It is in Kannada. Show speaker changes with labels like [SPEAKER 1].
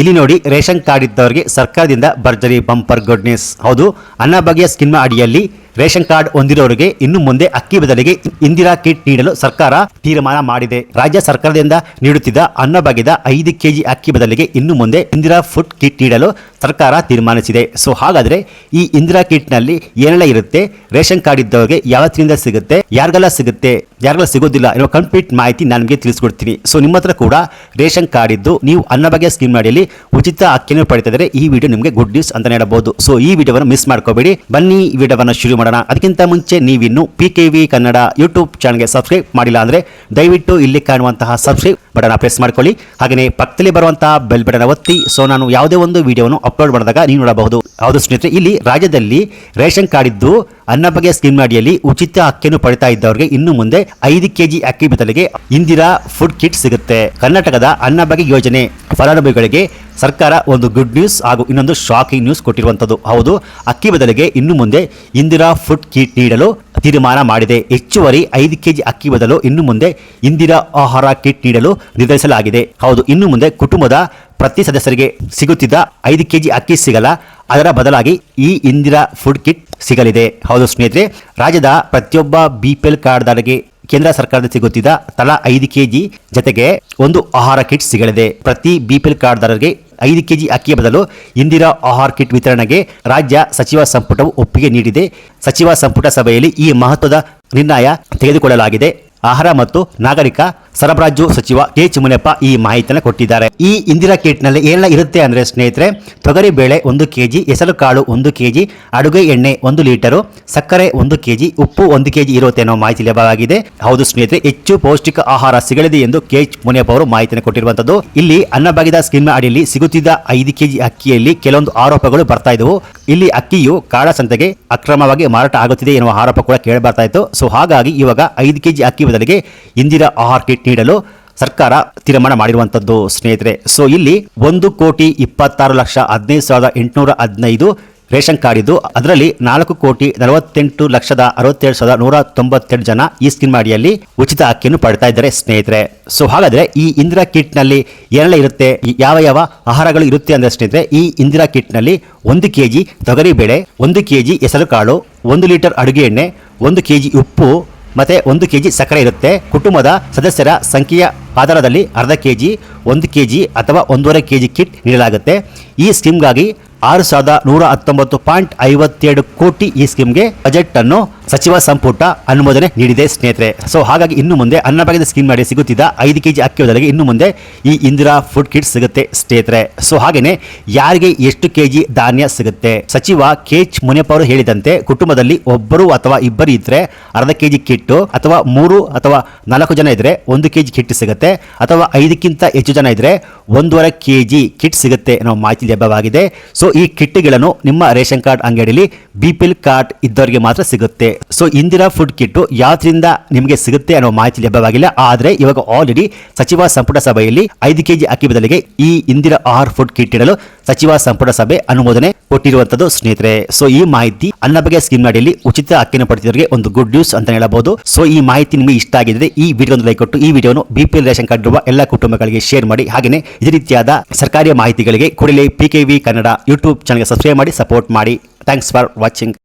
[SPEAKER 1] ಇಲ್ಲಿ ನೋಡಿ ರೇಷನ್ ಕಾರ್ಡ್ ಇದ್ದವರಿಗೆ ಸರ್ಕಾರದಿಂದ ಭರ್ಜರಿ ಬಂಪರ್ ಗುಡ್ ನ್ಯೂಸ್ ಹೌದು ಅನ್ನಭಾಗ್ಯ ಸ್ಕಿಮ್ ಅಡಿಯಲ್ಲಿ ರೇಷನ್ ಕಾರ್ಡ್ ಹೊಂದಿರೋರಿಗೆ ಇನ್ನು ಮುಂದೆ ಅಕ್ಕಿ ಬದಲಿಗೆ ಇಂದಿರಾ ಕಿಟ್ ನೀಡಲು ಸರ್ಕಾರ ತೀರ್ಮಾನ ಮಾಡಿದೆ. ರಾಜ್ಯ ಸರ್ಕಾರದಿಂದ ನೀಡುತ್ತಿದ್ದ ಅನ್ನಭಾಗ್ಯದ ಐದು ಕೆಜಿ ಅಕ್ಕಿ ಬದಲಿಗೆ ಇನ್ನು ಮುಂದೆ ಇಂದಿರಾ ಫುಡ್ ಕಿಟ್ ನೀಡಲು ಸರ್ಕಾರ ತೀರ್ಮಾನಿಸಿದೆ. ಸೊ, ಹಾಗಾದ್ರೆ ಈ ಇಂದಿರಾ ಕಿಟ್ನಲ್ಲಿ ಏನೆಲ್ಲ ಇರುತ್ತೆ? ರೇಷನ್ ಕಾರ್ಡ್ ಇದ್ದವರಿಗೆ ಯಾವತ್ತಿನಿಂದ ಸಿಗುತ್ತೆ? ಯಾರಿಗೆಲ್ಲ ಸಿಗುತ್ತೆ? ಯಾರಿಗೆಲ್ಲ ಸಿಗೋದಿಲ್ಲ ಎನ್ನುವ ಕಂಪ್ಲೀಟ್ ಮಾಹಿತಿ ನನಗೆ ತಿಳಿಸ್ಕೊಡ್ತೀನಿ. ಸೊ, ನಿಮ್ಮ ಹತ್ರ ಕೂಡ ರೇಷನ್ ಕಾರ್ಡ್ ಇದ್ದು ನೀವು ಅನ್ನಭಾಗ್ಯ ಸ್ಕೀಮ್ ಅಡಿಯಲ್ಲಿ ಉಚಿತ ಅಕ್ಕಿಯನ್ನು ಪಡಿತಿದ್ರೆ ಈ ವಿಡಿಯೋ ನಿಮಗೆ ಗುಡ್ ನ್ಯೂಸ್ ಅಂತ ಹೇಳಬಹುದು. ಸೊ, ಈ ವಿಡಿಯೋವನ್ನು ಮಿಸ್ ಮಾಡ್ಕೋಬೇಡಿ. ಬನ್ನಿ ಈ ವಿಡಿಯೋವನ್ನು ಶುರು ಮಾಡೋಣ. ಅದಕ್ಕಿಂತ ಮುಂಚೆ ನೀವಿನ್ನು P K V Kannada YouTube ಚಾನಲ್ಗೆ ಸಬ್ಸ್ಕ್ರೈಬ್ ಮಾಡಿಲ್ಲ ಅಂದರೆ ದಯವಿಟ್ಟು ಇಲ್ಲಿ ಕಾಣುವಂತಹ ಸಬ್ಸ್ಕ್ರೈಬ್ ಬಟನ್ ಪ್ರೆಸ್ ಮಾಡ್ಕೊಳ್ಳಿ. ಹಾಗೆಯೇ ಪಕ್ಕದಲ್ಲಿ ಬರುವಂತಹ ಬೆಲ್ ಬಟನ್ ಒತ್ತಿ. ಸೊ ನಾನು ಯಾವುದೇ ಒಂದು ವಿಡಿಯೋವನ್ನು ಅಪ್ಲೋಡ್ ಮಾಡಿದಾಗ ನೀವು ನೋಡಬಹುದು. ಹೌದು ಸ್ನೇಹಿತರೆ, ಇಲ್ಲಿ ರಾಜ್ಯದಲ್ಲಿ ರೇಷನ್ ಕಾರ್ಡ್ ಇದ್ದು ಅನ್ನಭಾಗ್ಯ ಸ್ಕೀಮ್ ಅಡಿಯಲ್ಲಿ ಉಚಿತ ಅಕ್ಕಿಯನ್ನು ಪಡಿತಾ ಇದ್ದವರಿಗೆ ಇನ್ನು ಮುಂದೆ ಐದು ಕೆಜಿ ಅಕ್ಕಿ ಬದಲಿಗೆ ಇಂದಿರಾ ಫುಡ್ ಕಿಟ್ ಸಿಗುತ್ತೆ. ಕರ್ನಾಟಕದ ಅನ್ನಭಾಗ್ಯ ಯೋಜನೆ ಫಲಾನುಭವಿಗಳಿಗೆ ಸರ್ಕಾರ ಒಂದು ಗುಡ್ ನ್ಯೂಸ್ ಹಾಗೂ ಇನ್ನೊಂದು ಶಾಕಿಂಗ್ ನ್ಯೂಸ್ ಕೊಟ್ಟಿರುವಂಥದ್ದು. ಹೌದು, ಅಕ್ಕಿ ಬದಲಿಗೆ ಇನ್ನು ಮುಂದೆ ಇಂದಿರಾ ಫುಡ್ ಕಿಟ್ ನೀಡಲು ತೀರ್ಮಾನ ಮಾಡಿದೆ. ಹೆಚ್ಚುವರಿ ಐದು ಕೆಜಿ ಅಕ್ಕಿ ಬದಲು ಇನ್ನು ಮುಂದೆ ಇಂದಿರಾ ಆಹಾರ ಕಿಟ್ ನೀಡಲು ನಿರ್ಧರಿಸಲಾಗಿದೆ. ಹೌದು, ಇನ್ನು ಮುಂದೆ ಕುಟುಂಬದ ಪ್ರತಿ ಸದಸ್ಯರಿಗೆ ಸಿಗುತ್ತಿದ್ದ ಐದು ಕೆಜಿ ಅಕ್ಕಿ ಸಿಗಲ್ಲ. ಅದರ ಬದಲಾಗಿ ಈ ಇಂದಿರಾ ಫುಡ್ ಕಿಟ್ ಸಿಗಲಿದೆ. ಹೌದು ಸ್ನೇಹಿತರೆ, ರಾಜ್ಯದ ಪ್ರತಿಯೊಬ್ಬ ಬಿ ಪಿ ಎಲ್ ಕೇಂದ್ರ ಸರ್ಕಾರದ ಸಿಗುತ್ತಿದ್ದ ತಲಾ ಐದು ಕೆಜಿ ಜತೆಗೆ ಒಂದು ಆಹಾರ ಕಿಟ್ ಸಿಗಲಿದೆ. ಪ್ರತಿ ಬಿ ಪಿ ಎಲ್ ಕಾರ್ಡ್ದಾರರಿಗೆ ಐದು ಕೆಜಿ ಅಕ್ಕಿಯ ಬದಲು ಇಂದಿರಾ ಆಹಾರ್ ಕಿಟ್ ವಿತರಣೆಗೆ ರಾಜ್ಯ ಸಚಿವ ಸಂಪುಟವು ಒಪ್ಪಿಗೆ ನೀಡಿದೆ. ಸಚಿವ ಸಂಪುಟ ಸಭೆಯಲ್ಲಿ ಈ ಮಹತ್ವದ ನಿರ್ಣಯ ತೆಗೆದುಕೊಳ್ಳಲಾಗಿದೆ. ಆಹಾರ ಮತ್ತು ನಾಗರಿಕ ಸರಬರಾಜು ಸಚಿವ ಕೆ ಚಿಮುನೆಪ್ಪ ಈ ಮಾಹಿತಿಯನ್ನು ಕೊಟ್ಟಿದ್ದಾರೆ. ಈ ಇಂದಿರಾ ಕೇಟ್ನಲ್ಲಿ ಏನೆಲ್ಲ ಇರುತ್ತೆ ಅಂದ್ರೆ ಸ್ನೇಹಿತರೆ, ತೊಗರಿ ಬೇಳೆ ಒಂದು ಕೆಜಿ, ಹೆಸರು ಕಾಳು ಒಂದು ಕೆಜಿ, ಅಡುಗೆ ಎಣ್ಣೆ ಒಂದು ಲೀಟರು, ಸಕ್ಕರೆ ಒಂದು ಕೆಜಿ, ಉಪ್ಪು ಒಂದು ಕೆಜಿ ಇರುತ್ತೆ ಅನ್ನೋ ಮಾಹಿತಿ ಲಭ್ಯವಾಗಿದೆ. ಹೌದು ಸ್ನೇಹಿತರೆ, ಹೆಚ್ಚು ಪೌಷ್ಟಿಕ ಆಹಾರ ಸಿಗಲಿದೆ ಎಂದು ಕೆ ಎಚ್ ಮುನಿಯಪ್ಪ ಅವರು ಮಾಹಿತಿಯನ್ನು ಕೊಟ್ಟಿರುವಂತದ್ದು ಇಲ್ಲಿ ಅನ್ನಭಾಗ್ಯದ ಸ್ಕೀಮ್ ಅಡಿಯಲ್ಲಿ ಸಿಗುತ್ತಿದ್ದ ಐದು ಕೆಜಿ ಅಕ್ಕಿಯಲ್ಲಿ ಕೆಲವೊಂದು ಆರೋಪಗಳು ಬರ್ತಾ ಇದ್ದವು. ಇಲ್ಲಿ ಅಕ್ಕಿಯು ಕಾಳಸಂತೆಗೆ ಅಕ್ರಮವಾಗಿ ಮಾರಾಟ ಆಗುತ್ತಿದೆ ಎನ್ನುವ ಆರೋಪ ಕೂಡ ಕೇಳಿ ಬರ್ತಾ ಇತ್ತು. ಸೊ, ಹಾಗಾಗಿ ಇವಾಗ ಐದು ಕೆಜಿ ಅಕ್ಕಿ ಬದಲಿಗೆ ಇಂದಿರಾ ಆಹಾರ್ ಕಿಟ್ ನೀಡಲು ಸರ್ಕಾರ ತೀರ್ಮಾನ ಮಾಡಿರುವಂತದ್ದು, ಸ್ನೇಹಿತರೆ. ಸೊ ಇಲ್ಲಿ ಒಂದು ಕೋಟಿ ಇಪ್ಪತ್ತಾರು ಲಕ್ಷ ಹದಿನೈದು ಸಾವಿರದ ಎಂಟುನೂರ ಹದಿನೈದು ರೇಷನ್ ಕಾರ್ಡ್ ಇದ್ದು ಅದರಲ್ಲಿ ನಾಲ್ಕು ಕೋಟಿ ನಲವತ್ತೆಂಟು ಲಕ್ಷದ ಅರವತ್ತೇಳು ಸಾವಿರದ ನೂರ ತೊಂಬತ್ತೆರಡು ಜನ ಈ ಸ್ಕೀಮ್ ಅಡಿಯಲ್ಲಿ ಉಚಿತ ಅಕ್ಕಿಯನ್ನು ಪಡ್ತಾ ಇದ್ದಾರೆ, ಸ್ನೇಹಿತರೆ. ಸೊ ಹಾಗಾದ್ರೆ ಈ ಇಂದಿರಾ ಕಿಟ್ನಲ್ಲಿ ಏನೆಲ್ಲ ಇರುತ್ತೆ? ಯಾವ ಯಾವ ಆಹಾರಗಳು ಇರುತ್ತೆ ಅಂದ್ರೆ, ಸ್ನೇಹಿತರೆ, ಈ ಇಂದಿರಾ ಕಿಟ್ನಲ್ಲಿ ಒಂದು ಕೆಜಿ ತೊಗರಿ ಬೇಳೆ ಒಂದು ಕೆಜಿ ಹೆಸರು ಕಾಳು ಒಂದು ಲೀಟರ್ ಅಡುಗೆ ಎಣ್ಣೆ, ಒಂದು ಕೆಜಿ ಉಪ್ಪು ಮತ್ತೆ ಒಂದು ಕೆಜಿ ಸಕ್ಕರೆ ಇರುತ್ತೆ. ಕುಟುಂಬದ ಸದಸ್ಯರ ಸಂಖ್ಯೆಯ ಆಧಾರದಲ್ಲಿ ಅರ್ಧ ಕೆಜಿ, ಒಂದು ಕೆಜಿ ಅಥವಾ ಒಂದೂವರೆ ಕೆಜಿ ಕಿಟ್ ನೀಡಲಾಗುತ್ತೆ. ಈ ಸ್ಕೀಮ್ಗಾಗಿ ಆರು ಸಾವಿರದ ನೂರ ಹತ್ತೊಂಬತ್ತು ಪಾಯಿಂಟ್ ಐವತ್ತೆರಡು ಕೋಟಿ ಈ ಸ್ಕೀಮ್ಗೆ ಬಜೆಟ್ ಅನ್ನು ಸಚಿವ ಸಂಪುಟ ಅನುಮೋದನೆ ನೀಡಿದೆ ಸ್ನೇಹಿತರೆ. ಸೊ ಹಾಗಾಗಿ ಇನ್ನು ಮುಂದೆ ಅನ್ನಭಾಗ್ಯದ ಸ್ಕೀಮ್ ಮಾಡಿ ಸಿಗುತ್ತಿದ್ದ ಐದು ಕೆಜಿ ಅಕ್ಕಿ ಬದಲಿಗೆ ಇನ್ನು ಮುಂದೆ ಈ ಇಂದಿರಾ ಫುಡ್ ಕಿಟ್ ಸಿಗುತ್ತೆ ಸ್ನೇಹಿತರೆ. ಸೊ ಹಾಗೆಯೇ ಯಾರಿಗೆ ಎಷ್ಟು ಕೆಜಿ ಧಾನ್ಯ ಸಿಗುತ್ತೆ? ಸಚಿವ ಕೆ ಎಚ್ ಮುನಿಯಪ್ಪ ಅವರು ಹೇಳಿದಂತೆ ಕುಟುಂಬದಲ್ಲಿ ಒಬ್ಬರು ಅಥವಾ ಇಬ್ಬರು ಇದ್ರೆ ಅರ್ಧ ಕೆಜಿ ಕಿಟ್ಟು ಅಥವಾ ಮೂರು ಅಥವಾ ನಾಲ್ಕು ಜನ ಇದ್ರೆ ಒಂದು ಕೆಜಿ ಕಿಟ್ ಸಿಗುತ್ತೆ. ಅಥವಾ ಐದಕ್ಕಿಂತ ಹೆಚ್ಚು ಜನ ಇದ್ದರೆ ಒಂದೂವರೆ ಕೆಜಿ ಕಿಟ್ ಸಿಗುತ್ತೆ ಅನ್ನೋ ಮಾಹಿತಿ ಲಭ್ಯವಾಗಿದೆ. ಸೊ ಈ ಕಿಟ್ಗಳನ್ನು ನಿಮ್ಮ ರೇಷನ್ ಕಾರ್ಡ್ ಅಂಗಡಿಯಲ್ಲಿ ಬಿ ಪಿ ಎಲ್ ಕಾರ್ಡ್ ಇದ್ದವರಿಗೆ ಮಾತ್ರ ಸಿಗುತ್ತೆ. ಸೊ ಇಂದಿರಾ ಫುಡ್ ಕಿಟ್ಟು ಯಾವ್ದ್ರಿಂದ ನಿಮಗೆ ಸಿಗುತ್ತೆ ಅನ್ನೋ ಮಾಹಿತಿ ಲಭ್ಯವಾಗಿಲ್ಲ. ಆದರೆ ಇವಾಗ ಆಲ್ರೆಡಿ ಸಚಿವ ಸಂಪುಟ ಸಭೆಯಲ್ಲಿ ಐದು ಕೆಜಿ ಅಕ್ಕಿ ಬದಲಿಗೆ ಈ ಇಂದಿರಾ ಆಹಾರ ಫುಡ್ ಕಿಟ್ ಇಡಲು ಸಚಿವ ಸಂಪುಟ ಸಭೆ ಅನುಮೋದನೆ ಕೊಟ್ಟಿರುವಂತದ್ದು ಸ್ನೇಹಿತರೆ. ಸೊ ಈ ಮಾಹಿತಿ ಅನ್ನ ಬಗೆ ಸ್ಕೀಮ್ ಅಡಿಯಲ್ಲಿ ಉಚಿತ ಅಕ್ಕಿನ ಪಡೆದವರಿಗೆ ಒಂದು ಗುಡ್ ನ್ಯೂಸ್ ಅಂತ ಹೇಳಬಹುದು. ಸೊ ಈ ಮಾಹಿತಿ ನಿಮಗೆ ಇಷ್ಟ ಆಗಿದ್ರೆ ಈ ವಿಡಿಯೋ ಒಂದು ಲೈಕ್ ಕೊಟ್ಟು ಈ ವಿಡಿಯೋನು ಬಿ ಕಾರ್ಡ್ ಇರುವ ಎಲ್ಲ ಕುಟುಂಬಗಳಿಗೆ ಶೇರ್ ಮಾಡಿ. ಹಾಗೆಯೇ ಇದೇ ರೀತಿಯಾದ ಸರ್ಕಾರಿ ಮಾಹಿತಿಗಳಿಗೆ ಕೂಡಲೇ ಪಿಕೆವಿ ಕನ್ನಡ ಯೂಟ್ಯೂಬ್ ಚಾನಲ್ಗೆ ಸಬ್ಸ್ಕ್ರೈಬ್ ಮಾಡಿ ಸಪೋರ್ಟ್ ಮಾಡಿ. Thanks for watching